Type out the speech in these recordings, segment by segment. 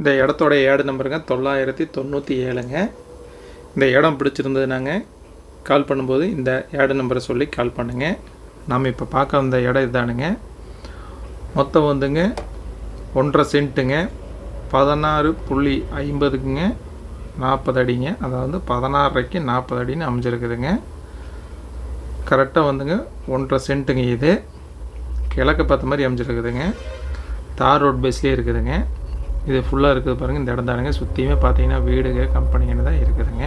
இந்த இடத்தோட ஏடு நம்பருங்க தொள்ளாயிரத்தி தொண்ணூற்றி ஏழுங்க. இந்த இடம் பிடிச்சிருந்ததுனாங்க. கால் பண்ணும்போது இந்த ஏடு நம்பரை சொல்லி கால் பண்ணுங்கள் நாம் இப்போ பார்க்க வந்த இடம் இதானுங்க. மொத்தம் வந்துங்க ஒன்றரை சென்ட்டுங்க. பதினாறு புள்ளி ஐம்பதுக்குங்க நாற்பது அடிங்க. அதாவது பதினாறரைக்கு நாற்பது அடின்னு அமைஞ்சிருக்குதுங்க. கரெக்டாக வந்துங்க ஒன்றரை சென்ட்டுங்க இது. கிழக்கு பார்த்த மாதிரி அமைஞ்சிருக்குதுங்க. தார் ரோட் பேஸ்லேயே இருக்குதுங்க. இது ஃபுல்லாக இருக்குது பாருங்கள் இந்த இடம் தானுங்க. சுற்றியுமே பார்த்தீங்கன்னா வீடுங்க கம்பெனிங்கன்னு தான் இருக்குதுங்க.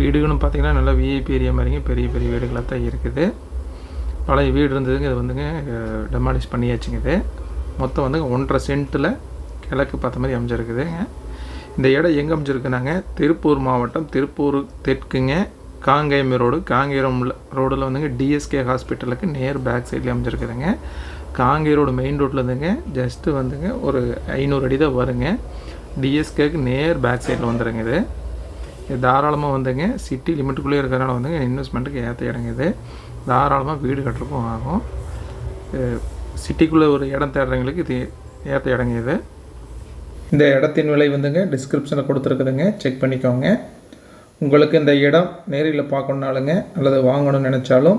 வீடுகளும் பார்த்தீங்கன்னா நல்லா விஐபி ஏரியா மாதிரிங்க. பெரிய பெரிய வீடுகளாக தான் இருக்குது. பழைய வீடு இருந்ததுங்க. இது வந்துங்க டெமாலிஷ் பண்ணியாச்சுங்க இது. மொத்தம் வந்துங்க ஒன்றரை சென்ட்டில் கிழக்கு பார்த்த மாதிரி அமைஞ்சிருக்குதுங்க. இந்த இடம் எங்கே அமைஞ்சிருக்குனாங்க? திருப்பூர் மாவட்டம் திருப்பூர் தெற்குங்க. காங்கேயம் ரோடு. காங்கேயம் ரோடில் வந்துங்க டிஎஸ்கே ஹாஸ்பிட்டலுக்கு நேர் பேக் சைடில் அமைஞ்சிருக்குதுங்க. காங்கே ரோடு மெயின் ரோட்டில் இருந்துங்க. ஜஸ்ட்டு வந்துங்க ஒரு ஐநூறு அடி தான் வருங்க. டிஎஸ்கேக்கு நேர் பேக் சைடில் வந்துடுங்க இது. இது தாராளமாக வந்துங்க. சிட்டி லிமிட்டுக்குள்ளே இருக்கிறனால வந்துங்க இன்வெஸ்ட்மெண்ட்டுக்கு ஏற்ற இடங்க இது. தாராளமாக வீடு கட்டுறக்கும் ஆகும். சிட்டிக்குள்ளே ஒரு இடம் தேடுறவங்களுக்கு இது ஏற்ற இடங்க இது. இந்த இடத்தின் விலை வந்துங்க டிஸ்கிரிப்ஷனில் கொடுத்துருக்குதுங்க. செக் பண்ணிக்கோங்க. உங்களுக்கு இந்த இடம் நேரில் பார்க்கணுனாலுங்க அல்லது வாங்கணும்னு நினச்சாலும்